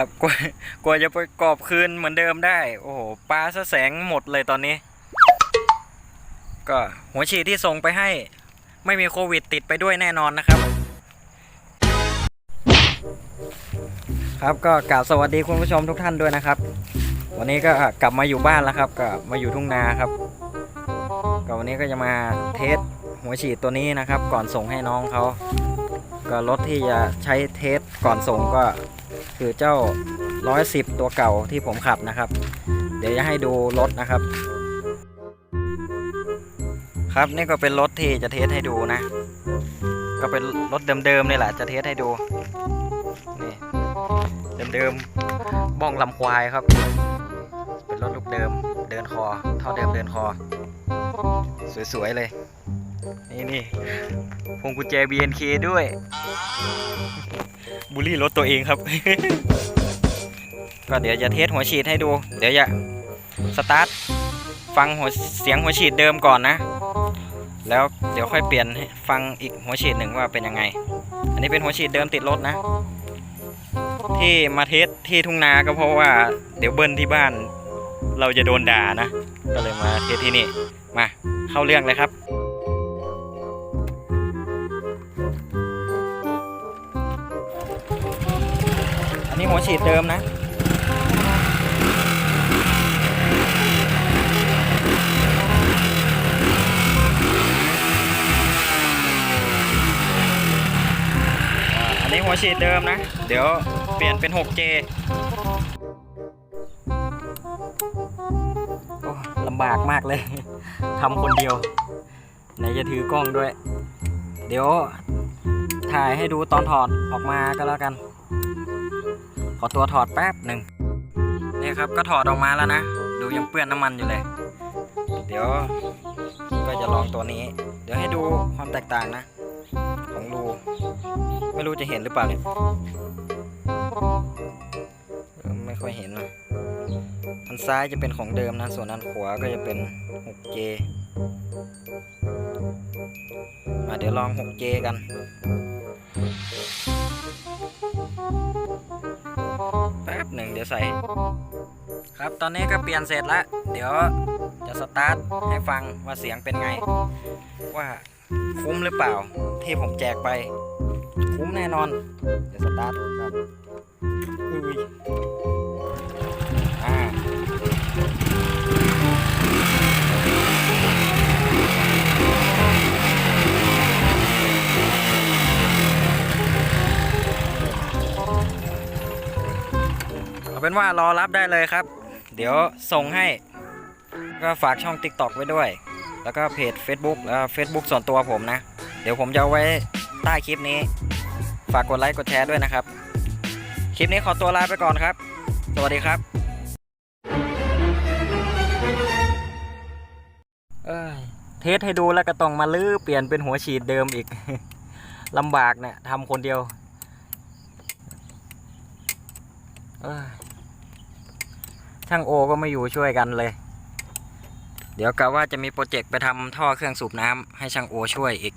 ครับกว่ากว่าจะไประกอบคืนเหมือนเดิมได้ โอ้โหปลาซะแสงหมดเลยตอนนี้ ก็หัวฉีดที่ส่งไปให้ ไม่มีโควิดติดไปด้วยแน่นอนนะครับ ครับก็กราบสวัสดีคุณผู้ชมทุกท่านด้วยนะครับ วันนี้ก็กลับมาอยู่บ้านแล้วครับ ก็มาอยู่ทุ่งนาครับก็วันนี้ก็จะมาเทสหัวฉีดตัวนี้นะครับ ก่อนส่งให้น้องเขาก็รถที่จะใช้เทสก่อนส่งก็ คือเจ้า 110 ตัวเก่าที่ผมขับนะครับ เดี๋ยวจะให้ดูรถนะครับ ครับนี่ก็เป็นรถที่จะเทสให้ดูนะ ก็เป็นรถเดิมๆนี่แหละจะเทสให้ดูนี่เดิมๆบ้องลำควายครับ เป็นรถลูกเดิมเดินคอ เท่าเดิมเดินคอ สวยๆเลย นี่นี่พวงกุญแจ BNK ด้วยบูลลี่รถตัวเองครับ ก็เดี๋ยวจะเทสหัวฉีดให้ดู เดี๋ยวจะสตาร์ทฟังหัวเสียงหัวฉีดเดิมก่อนนะ แล้วเดี๋ยวค่อยเปลี่ยนให้ฟังอีกหัวฉีดหนึ่งว่าเป็นยังไง อันนี้เป็นหัวฉีดเดิมติดรถนะ ที่มาเทสที่ทุ่งนาก็เพราะว่า เดี๋ยวเบิ้ลที่บ้าน เราจะโดนด่านะ ก็เลยมาเทสที่นี่ มาเข้าเรื่องเลยครับ นนี้หัวฉีดเดิมนะ อันนี้หัวฉีดเดิมนะ เดี๋ยวเปลี่ยนเป็น 6J ลำบากมากเลยทำคนเดียว ไหนจะถือกล้องด้วย เดี๋ยวถ่ายให้ดูตอนถอดออกมาก็แล้วกัน อตัวถอดแป๊บหนึ่งนี่ครับก็ถอดออกมาแล้วนะ ดูยังเปื้อนน้ำมันอยู่เลย เดี๋ยวก็จะลองตัวนี้ เดี๋ยวให้ดูความแตกต่างนะ ของรูไม่รู้จะเห็นหรือเปล่าเนี่ยไม่ค่อยเห็นนะอันซ้ายจะเป็นของเดิมนะ ส่วนอันขวาก็จะเป็น 6J มาเดี๋ยวลอง 6J กัน เดี๋ยวใส่ ครับตอนนี้ก็เปลี่ยนเสร็จแล้ว เดี๋ยวจะสตาร์ทให้ฟังว่าเสียงเป็นไง ว่าคุ้มหรือเปล่า ที่ผมแจกไป คุ้มแน่นอน เดี๋ยวสตาร์ทครับอุ้ย เป็นว่ารอรับได้เลยครับ เดี๋ยวส่งให้ก็ฝากช่อง TikTok ไว้ด้วย แล้วก็เพจ Facebook แล้ว Facebook ส่วนตัวผมนะ เดี๋ยวผมจะเอาไว้ใต้คลิปนี้ ฝากกดไลค์กดแชร์ด้วยนะครับ คลิปนี้ขอตัวลาไปก่อนครับ สวัสดีครับ เอ้ยเทสให้ดูแล้วก็ต้องมาลื้อเปลี่ยนเป็นหัวฉีดเดิมอีก ลำบากเนี่ยทำคนเดียวเอ้ย ช่างโอก็ไม่อยู่ช่วยกันเลย เดี๋ยวกะว่าจะมีโปรเจกต์ไปทำท่อเครื่องสูบน้ำให้ช่างโอช่วยอีก